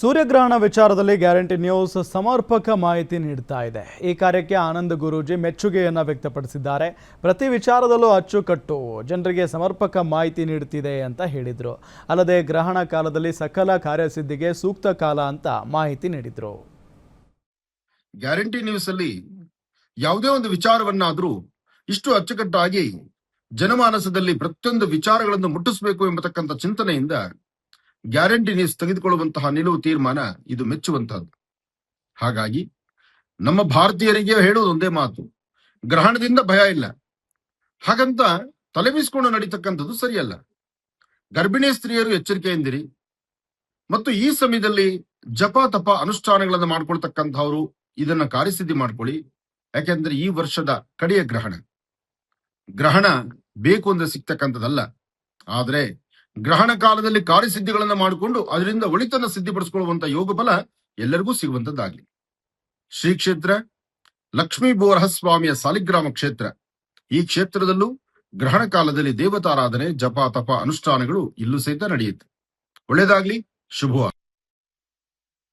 ಸೂರ್ಯಗ್ರಹಣ ವಿಚಾರದಲ್ಲಿ guarantee news ಸಮರ್ಪಕ ಮಾಹಿತಿ ನೀಡ್ತಾ ಇದೆ. ಈ ಕಾರ್ಯಕ್ಕೆ ಆನಂದ್ ಗುರೂಜಿ ಮೆಚ್ಚುಗೆಯನ್ನು ವ್ಯಕ್ತಪಡಿಸಿದ್ದಾರೆ. ಪ್ರತಿ ವಿಚಾರದಲ್ಲೂ ಅಚ್ಚುಕಟ್ಟು, ಜನರಿಗೆ ಸಮರ್ಪಕ ಮಾಹಿತಿ ನೀಡುತ್ತಿದೆ ಅಂತ ಹೇಳಿದರು. ಅಲ್ಲದೆ ಗ್ರಹಣ ಕಾಲದಲ್ಲಿ ಸಕಲ ಕಾರ್ಯಸಿದ್ಧಿಗೆ ಸೂಕ್ತ ಕಾಲ ಅಂತ ಮಾಹಿತಿ ನೀಡಿದರು. ಗ್ಯಾರಂಟಿ ನ್ಯೂಸ್ ಅಲ್ಲಿ ಯಾವುದೇ ಒಂದು ವಿಚಾರವನ್ನಾದರೂ ಇಷ್ಟು ಅಚ್ಚುಕಟ್ಟಾಗಿ ಜನಮಾನಸದಲ್ಲಿ ಪ್ರತಿಯೊಂದು ವಿಚಾರಗಳನ್ನು ಮುಟ್ಟಿಸಬೇಕು ಎಂಬತಕ್ಕಂಥ ಚಿಂತನೆಯಿಂದ ಗ್ಯಾರಂಟಿ ನೀಸ್ ತೆಗೆದುಕೊಳ್ಳುವಂತಹ ನಿಲುವು ತೀರ್ಮಾನ ಇದು ಮೆಚ್ಚುವಂತಹದ್ದು ಹಾಗಾಗಿ ನಮ್ಮ ಭಾರತೀಯರಿಗೆ ಹೇಳುವುದೊಂದೇ ಮಾತು, ಗ್ರಹಣದಿಂದ ಭಯ ಇಲ್ಲ. ಹಾಗಂತ ತಲೆಬಿಸಿಕೊಂಡು ನಡೀತಕ್ಕಂಥದ್ದು ಸರಿಯಲ್ಲ. ಗರ್ಭಿಣಿ ಸ್ತ್ರೀಯರು ಎಚ್ಚರಿಕೆಯಿಂದಿರಿ. ಮತ್ತು ಈ ಸಮಯದಲ್ಲಿ ಜಪ ತಪ ಅನುಷ್ಠಾನಗಳನ್ನು ಮಾಡ್ಕೊಳ್ತಕ್ಕಂಥವ್ರು ಇದನ್ನ ಕಾರ್ಯಸಿದ್ಧಿ ಮಾಡ್ಕೊಳ್ಳಿ. ಯಾಕೆಂದ್ರೆ ಈ ವರ್ಷದ ಕಡೆಯ ಗ್ರಹಣ. ಗ್ರಹಣ ಬೇಕು ಅಂದ್ರೆ ಸಿಗ್ತಕ್ಕಂಥದ್ದಲ್ಲ. ಆದ್ರೆ ಗ್ರಹಣ ಕಾಲದಲ್ಲಿ ಕಾರ್ಯಸಿದ್ಧಿಗಳನ್ನ ಮಾಡಿಕೊಂಡು ಅದರಿಂದ ಒಳಿತನ್ನ ಸಿದ್ಧಿಪಡಿಸಿಕೊಳ್ಳುವಂತ ಯೋಗ ಬಲ ಎಲ್ಲರಿಗೂ ಸಿಗುವಂತದ್ದಾಗಲಿ. ಶ್ರೀ ಕ್ಷೇತ್ರ, ಲಕ್ಷ್ಮೀ ಬೋರಹ ಸ್ವಾಮಿಯ ಸಾಲಿಗ್ರಾಮ ಕ್ಷೇತ್ರ. ಈ ಕ್ಷೇತ್ರದಲ್ಲೂ ಗ್ರಹಣ ಕಾಲದಲ್ಲಿ ದೇವತಾರಾಧನೆ, ಜಪ, ತಪ, ಅನುಷ್ಠಾನಗಳು ಇಲ್ಲೂ ಸಹಿತ ನಡೆಯುತ್ತೆ. ಒಳ್ಳೇದಾಗ್ಲಿ ಶುಭ